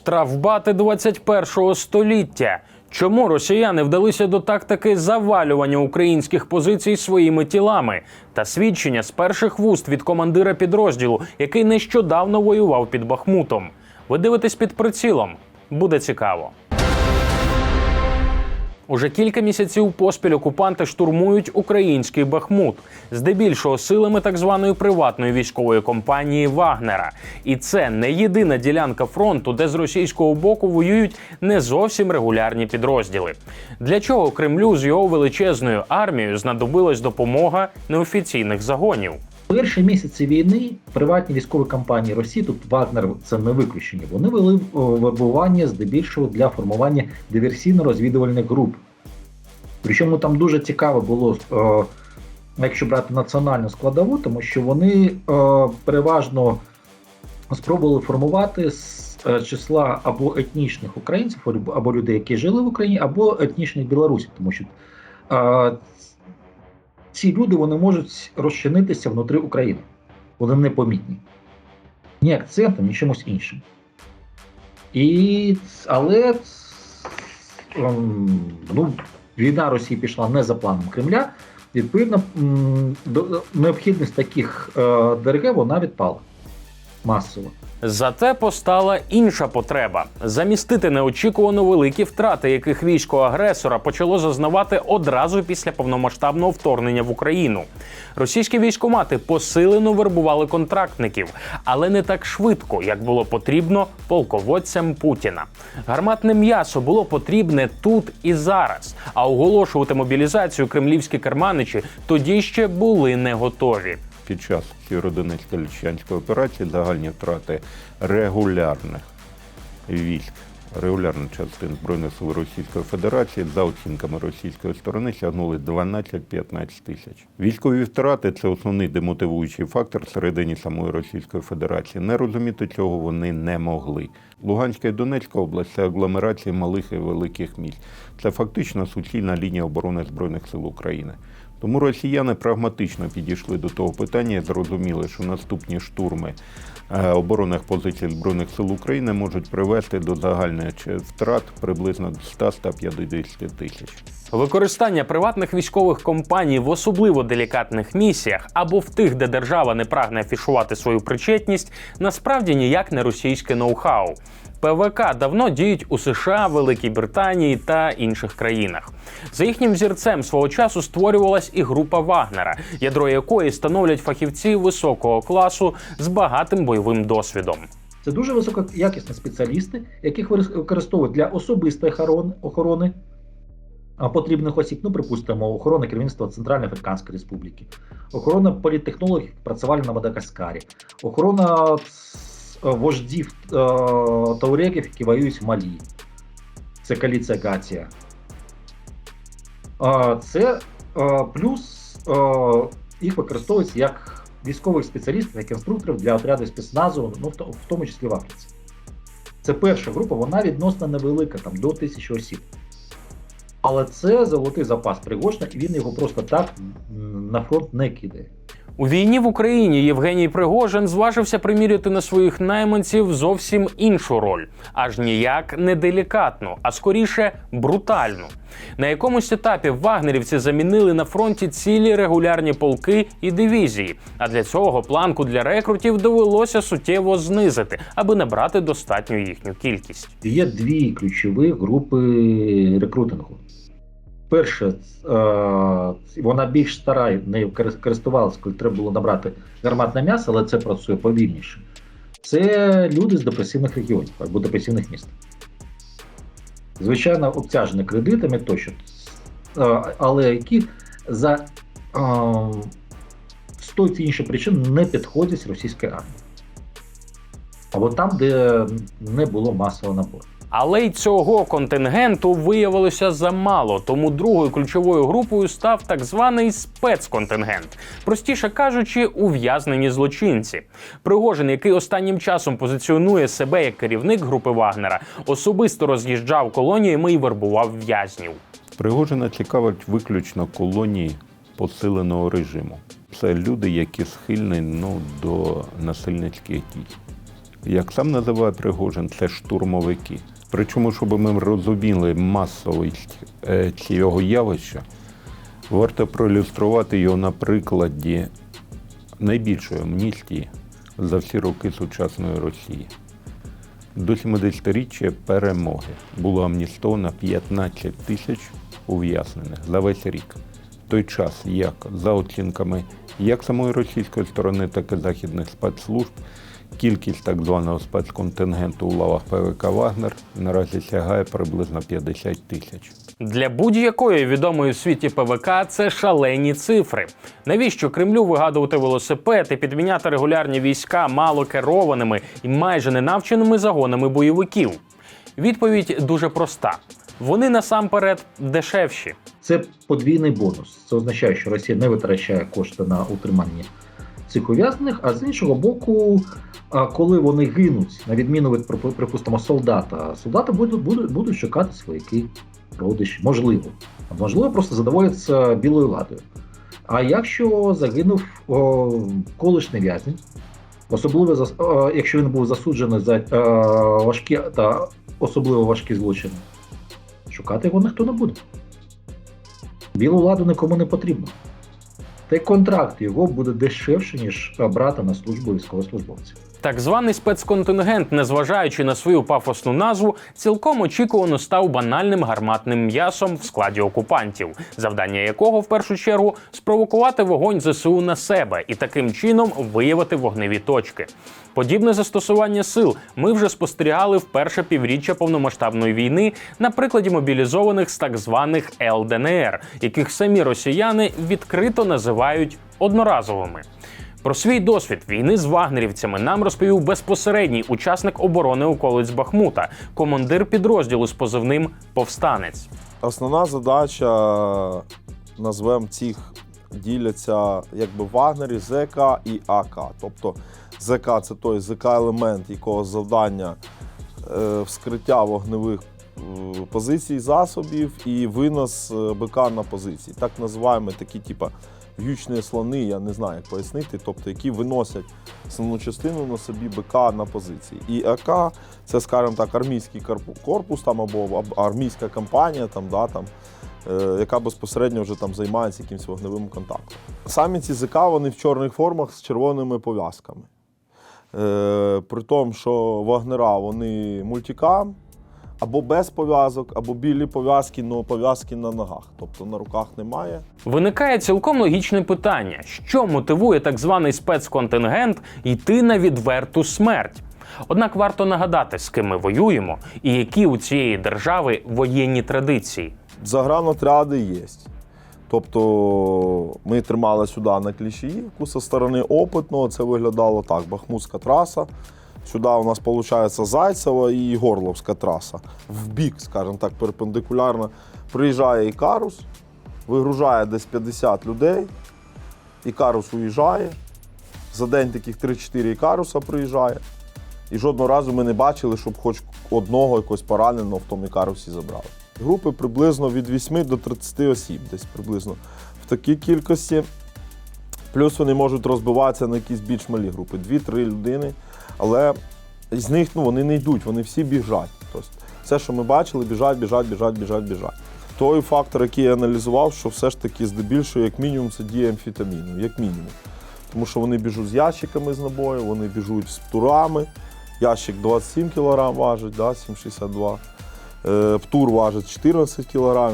Штрафбати 21-го століття. Чому росіяни вдалися до тактики завалювання українських позицій своїми тілами та свідчення з перших вуст від командира підрозділу, який нещодавно воював під Бахмутом? Ви дивитесь під прицілом. Буде цікаво. Уже кілька місяців поспіль окупанти штурмують український Бахмут, здебільшого силами так званої приватної військової компанії Вагнера. І це не єдина ділянка фронту, де з російського боку воюють не зовсім регулярні підрозділи. Для чого Кремлю з його величезною армією знадобилась допомога неофіційних загонів? Перші місяці війни приватні військові компанії Росії, тут Вагнер це не виключення. Вони вели вербування здебільшого для формування диверсійно-розвідувальних груп. Причому там дуже цікаво було, о, якщо брати національну складову, тому що вони о, переважно спробували формувати з е, числа або етнічних українців, або- людей, які жили в Україні, або етнічних білорусів, тому що е, ці люди вони можуть розчинитися внутрі України. Вони непомітні. Ні акцентом, ні чимось іншим. І, але ем, ну, війна Росії пішла не за планом Кремля. Відповідно, необхідність таких е, ДРГ вона відпала масово. Зате постала інша потреба замістити неочікувано великі втрати, яких військо агресора почало зазнавати одразу після повномасштабного вторгнення в Україну. Російські військомати посилено вербували контрактників, але не так швидко, як було потрібно полководцям Путіна. Гарматне м'ясо було потрібне тут і зараз. А оголошувати мобілізацію кремлівські керманичі тоді ще були не готові. Під час Сєвєродонецько-Лічанської операції загальні втрати регулярних військ, регулярних частин Збройних сил Російської Федерації за оцінками російської сторони сягнули 12-15 тисяч. Військові втрати це основний демотивуючий фактор всередині самої Російської Федерації. Не розуміти цього вони не могли. Луганська і Донецька область це агломерації малих і великих міст. Це фактично суцільна лінія оборони Збройних сил України. Тому росіяни прагматично підійшли до того питання і зрозуміли, що наступні штурми е, оборонних позицій Збройних сил України можуть привести до загальних втрат приблизно 100-150 тисяч. Використання приватних військових компаній в особливо делікатних місіях або в тих, де держава не прагне афішувати свою причетність, насправді ніяк не російське ноу-хау. ПВК давно діють у США, Великій Британії та інших країнах. За їхнім взірцем свого часу створювалась і група Вагнера, ядро якої становлять фахівці високого класу з багатим бойовим досвідом. Це дуже високоякісні спеціалісти, яких використовують для особистої охорони, потрібних осіб, ну, припустимо, охорона керівництва Центральної Африканської Республіки, охорона політтехнологів, які працювали на Мадагаскарі, охорона вождів е, таурегів, які воюють в Малі. Це коаліція Гація. А, Це е, плюс їх використовують як військових спеціалістів, як інструкторів для отряду спецназу, ну в тому числі в Африці. Це перша група, вона відносно невелика, там до тисячі осіб. Але це золотий запас Пригожина, і він його просто так на фронт не кидає. У війні в Україні Євгеній Пригожин зважився приміряти на своїх найманців зовсім іншу роль, аж ніяк не делікатну, а скоріше брутальну. На якомусь етапі вагнерівці замінили на фронті цілі регулярні полки і дивізії. А для цього планку для рекрутів довелося суттєво знизити, аби набрати достатню їхню кількість. Є дві ключові групи рекрутингу. Перша, е, вона більш стара, нею користувалася, коли треба було набрати гарматне м'ясо, але це працює повільніше. Це люди з депресивних регіонів або депресивних міст. Звичайно, обтяжені кредитами тощо, е, але які за е, з тої чи іншої причини не підходять російській армії. Або там, де не було масового набору. Але й цього контингенту виявилося замало, тому другою ключовою групою став так званий спецконтингент, простіше кажучи, ув'язнені злочинці. Пригожин, який останнім часом позиціонує себе як керівник групи Вагнера, особисто роз'їжджав колоніями і вербував в'язнів. Пригожина цікавить виключно колонії посиленого режиму. Це люди, які схильні ну, до насильницьких дій. як сам називає Пригожин, це штурмовики. Причому, щоб ми розуміли масовість е, цього явища, варто проілюструвати його на прикладі найбільшої амністії за всі роки сучасної Росії. До 70-річчя перемоги було амністовано 15 тисяч ув'язнених за весь рік. В той час, як за оцінками як самої російської сторони, так і західних спецслужб, кількість так званого спецконтингенту у лавах ПВК Вагнер наразі сягає приблизно 50 тисяч. Для будь-якої відомої в світі ПВК це шалені цифри. Навіщо Кремлю вигадувати велосипед і підміняти регулярні війська мало керованими і майже ненавченими загонами бойовиків? Відповідь дуже проста: вони насамперед дешевші. Це подвійний бонус. Це означає, що Росія не витрачає кошти на утримання цих ув'язнених, а з іншого боку, коли вони гинуть, на відміну від припустимо солдата, солдати будуть, будуть, будуть шукати свояки, родичі, можливо. Можливо, просто задоволяться білою ладою. А якщо загинув о, колишній в'язень, особливо о, якщо він був засуджений за е, важкі та особливо важкі злочини, шукати його ніхто не буде. Білу ладу нікому не потрібно. Та й контракт його буде дешевше, ніж брати на службу військовослужбовців. Так званий спецконтингент, незважаючи на свою пафосну назву, цілком очікувано став банальним гарматним м'ясом в складі окупантів, завдання якого в першу чергу спровокувати вогонь ЗСУ на себе і таким чином виявити вогневі точки. Подібне застосування сил ми вже спостерігали в перше півріччя повномасштабної війни на прикладі мобілізованих з так званих ЛДНР, яких самі росіяни відкрито називають одноразовими. Про свій досвід війни з вагнерівцями нам розповів безпосередній учасник оборони околиць Бахмута, командир підрозділу з позивним Повстанець. Основна задача, назвемо цих, діляться якби Вагнері, ЗК і АК. Тобто ЗК це той ЗК-елемент, якого завдання е, вскриття вогневих е, позицій, засобів і винос е, БК на позиції. Так називаємо такі, типа в'ючні слони, я не знаю, як пояснити, тобто які виносять основну частину на собі БК на позиції. І АК це, скажімо так, армійський корпус там або армійська компанія, там, да, там, е, яка безпосередньо вже там займається якимось вогневим контактом. Самі ці ЗК вони в чорних формах з червоними пов'язками. Е, при тому, що вагнера вони мультикам, або без пов'язок, або білі пов'язки, але пов'язки на ногах. Тобто на руках немає. Виникає цілком логічне питання: що мотивує так званий спецконтингент йти на відверту смерть? Однак варто нагадати, з ким ми воюємо і які у цієї держави воєнні традиції. Загранотряди є. Тобто ми тримали сюди на Кліщіївку зі сторони опитного. Це виглядало так: Бахмутська траса. Сюди у нас виходить Зайцева і Горловська траса. В бік, скажімо так, перпендикулярно. Приїжджає Ікарус, вигружає десь 50 людей. Ікарус уїжджає. За день таких 3-4 Ікаруса приїжджає. І жодного разу ми не бачили, щоб хоч одного якогось пораненого в тому Ікарусі забрали. Групи приблизно від 8 до 30 осіб, десь приблизно в такій кількості. Плюс вони можуть розбиватися на якісь більш малі групи, 2-3 людини. Але з них ну, вони не йдуть, вони всі біжать. Тобто, все, що ми бачили, біжать, біжать, біжать, біжать, біжать. Той фактор, який я аналізував, що все ж таки здебільшого, як мінімум, це діє амфетаміну, як мінімум. Тому що вони біжуть з ящиками з набою, вони біжуть з турами. Ящик 27 кг важить, да, 7,62. Е, Птур важить 14 кг.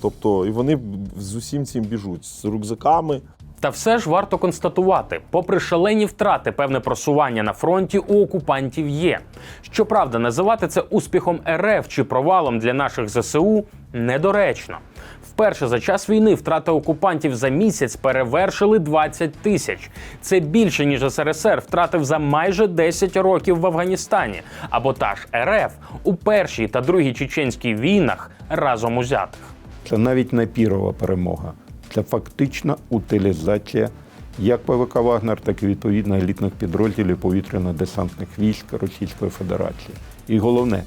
Тобто, і вони з усім цим біжуть з рюкзаками. Та все ж варто констатувати, попри шалені втрати, певне просування на фронті у окупантів є. Щоправда, називати це успіхом РФ чи провалом для наших ЗСУ недоречно. Вперше за час війни втрати окупантів за місяць перевершили 20 тисяч. Це більше ніж СРСР втратив за майже 10 років в Афганістані, або та ж РФ у першій та другій чеченській війнах разом узятих. Це навіть не пірова перемога. Це фактична утилізація як ПВК Вагнер, так і відповідно елітних підрозділів повітряно-десантних військ Російської Федерації. І головне,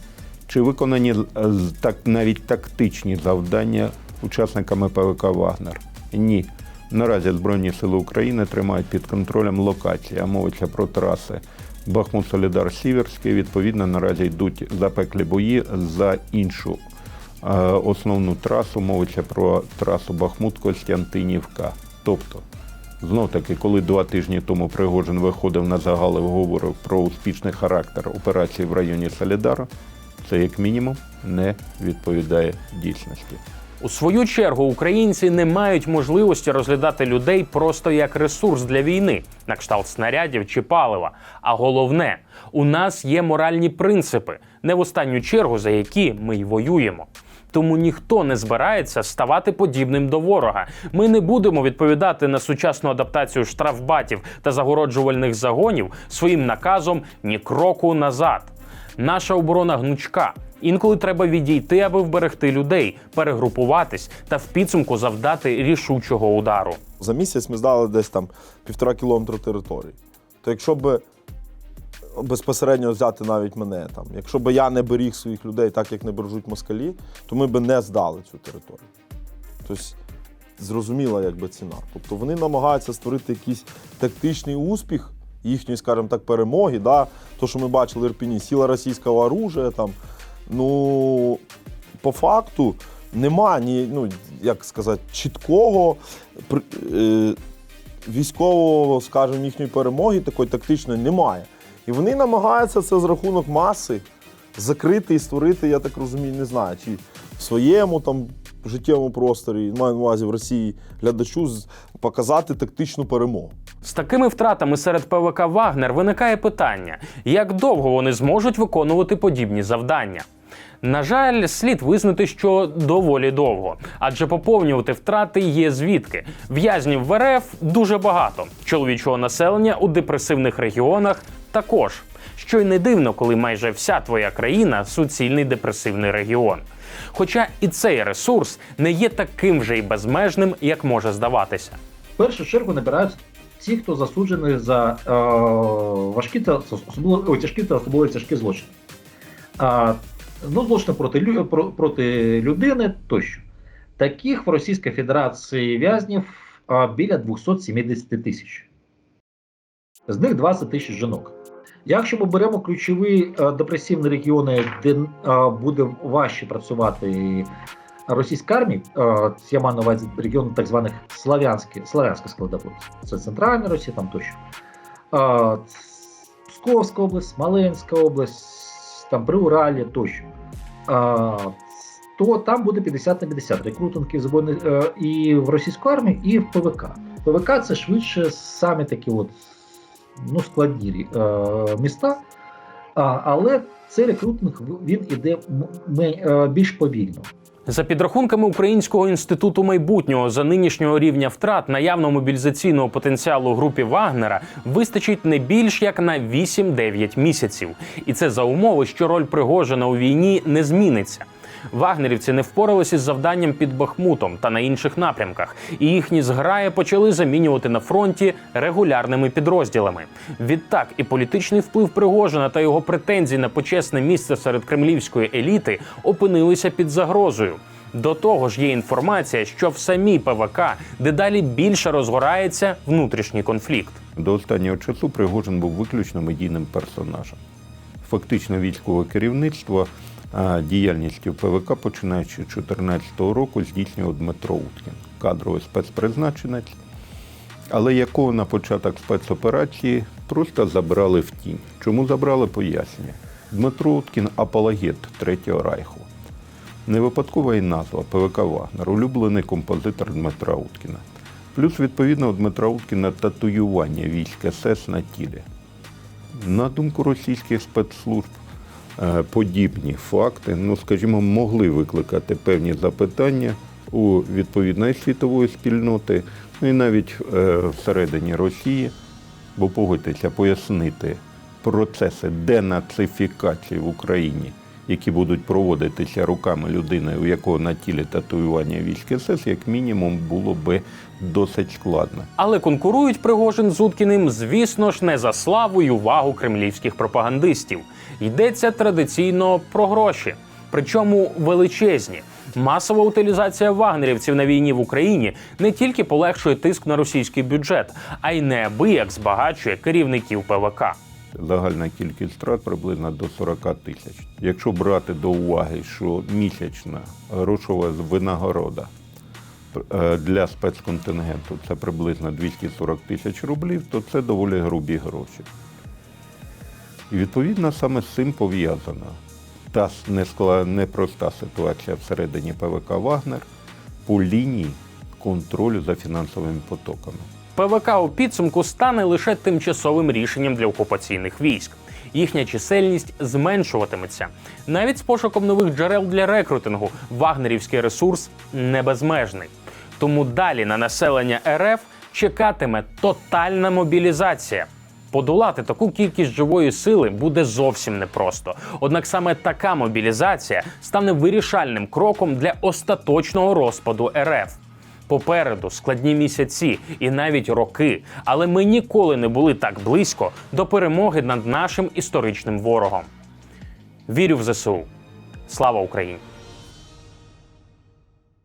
чи виконані е, так навіть тактичні завдання учасниками ПВК Вагнер? Ні. Наразі Збройні сили України тримають під контролем локації, а мовиться про траси Бахмут Солідар Сіверський. Відповідно, наразі йдуть запеклі бої за іншу основну трасу. Мовиться про трасу Бахмут-Костянтинівка. Тобто, знов таки, коли два тижні тому Пригожин виходив на загал і говорив про успішний характер операції в районі Солідара, це як мінімум не відповідає дійсності. У свою чергу українці не мають можливості розглядати людей просто як ресурс для війни, на кшталт снарядів чи палива. А головне, у нас є моральні принципи, не в останню чергу за які ми й воюємо. Тому ніхто не збирається ставати подібним до ворога. Ми не будемо відповідати на сучасну адаптацію штрафбатів та загороджувальних загонів своїм наказом ні кроку назад. Наша оборона гнучка. Інколи треба відійти, аби вберегти людей, перегрупуватись та в підсумку завдати рішучого удару. За місяць ми здали десь там півтора кілометра території. То якщо б безпосередньо взяти навіть мене там, якщо б я не беріг своїх людей так, як не бережуть москалі, то ми б не здали цю територію. Тобто зрозуміла якби ціна. Тобто вони намагаються створити якийсь тактичний успіх їхньої, скажімо так, перемоги. Да? То, що ми бачили в Ірпіні, сіла російського оружия там. Ну, по факту нема ні, ну, як сказати, чіткого е, військового, скажімо, їхньої перемоги, такої тактичної немає. І вони намагаються це з рахунок маси закрити і створити, я так розумію, не знаю, чи в своєму там життєвому просторі, маю на увазі в Росії глядачу, показати тактичну перемогу. З такими втратами серед ПВК Вагнер виникає питання, як довго вони зможуть виконувати подібні завдання. На жаль, слід визнати, що доволі довго, адже поповнювати втрати є звідки. В'язнів в РФ дуже багато. Чоловічого населення у депресивних регіонах також. Що й не дивно, коли майже вся твоя країна суцільний депресивний регіон. Хоча і цей ресурс не є таким вже й безмежним, як може здаватися. В першу чергу набирають ті, хто засуджений за е, важкі та особливо тяжкі та особливо тяжкі злочини. А, ну, злочини проти, лю- про- проти людини тощо. Таких в Російській Федерації в'язнів біля 270 тисяч. З них 20 тисяч жінок. Якщо ми беремо ключові е, депресивні регіони, де е, буде важче працювати російська армія, е, я маю на увазі регіони так званих славянські, славянська складоводства. Це центральна Росія, там тощо. Псковська область, Смоленська область, там Приуралля тощо. То там буде 50 на 50 рекрутинги збройних і в російську армію, і в ПВК. ПВК це швидше самі такі от ну, складні е, міста. Але цей рекрутинг він іде е, більш повільно. За підрахунками Українського інституту майбутнього за нинішнього рівня втрат наявного мобілізаційного потенціалу групі Вагнера вистачить не більш як на 8-9 місяців, і це за умови, що роль Пригожина у війні не зміниться. Вагнерівці не впоралися із завданням під Бахмутом та на інших напрямках, і їхні зграї почали замінювати на фронті регулярними підрозділами. Відтак і політичний вплив Пригожина та його претензії на почесне місце серед кремлівської еліти опинилися під загрозою. До того ж, є інформація, що в самій ПВК дедалі більше розгорається внутрішній конфлікт. До останнього часу Пригожин був виключно медійним персонажем. Фактично військове керівництво діяльністю ПВК, починаючи з 2014 року, здійснював Дмитро Уткін, кадровий спецпризначенець, але якого на початок спецоперації просто забрали в тінь. Чому забрали, пояснює. Дмитро Уткін апологет Третього Райху. Не випадкова і назва ПВК Вагнер, улюблений композитор Дмитра Уткіна. Плюс, відповідно, у Дмитра Уткіна татуювання військ СС на тілі. На думку російських спецслужб, подібні факти, ну скажімо, могли викликати певні запитання у відповідної світової спільноти, ну і навіть е, всередині Росії, бо погодьтеся пояснити процеси денацифікації в Україні, які будуть проводитися руками людини, у якого на тілі татуювання військ СС, як мінімум, було би досить складно. Але конкурують Пригожин з Уткіним, звісно ж, не за славу й увагу кремлівських пропагандистів. Йдеться традиційно про гроші, причому величезні. Масова утилізація вагнерівців на війні в Україні не тільки полегшує тиск на російський бюджет, а й неабияк збагачує керівників ПВК. Загальна кількість втрат приблизно до 40 тисяч. Якщо брати до уваги, що місячна грошова винагорода е, для спецконтингенту це приблизно 240 тисяч рублів, то це доволі грубі гроші. І відповідно саме з цим пов'язана та непроста ситуація всередині ПВК Вагнер по лінії контролю за фінансовими потоками. ПВК у підсумку стане лише тимчасовим рішенням для окупаційних військ. Їхня чисельність зменшуватиметься. Навіть з пошуком нових джерел для рекрутингу вагнерівський ресурс не безмежний. Тому далі на населення РФ чекатиме тотальна мобілізація. Подолати таку кількість живої сили буде зовсім непросто. Однак саме така мобілізація стане вирішальним кроком для остаточного розпаду РФ. Попереду складні місяці і навіть роки, але ми ніколи не були так близько до перемоги над нашим історичним ворогом. Вірю в ЗСУ. Слава Україні!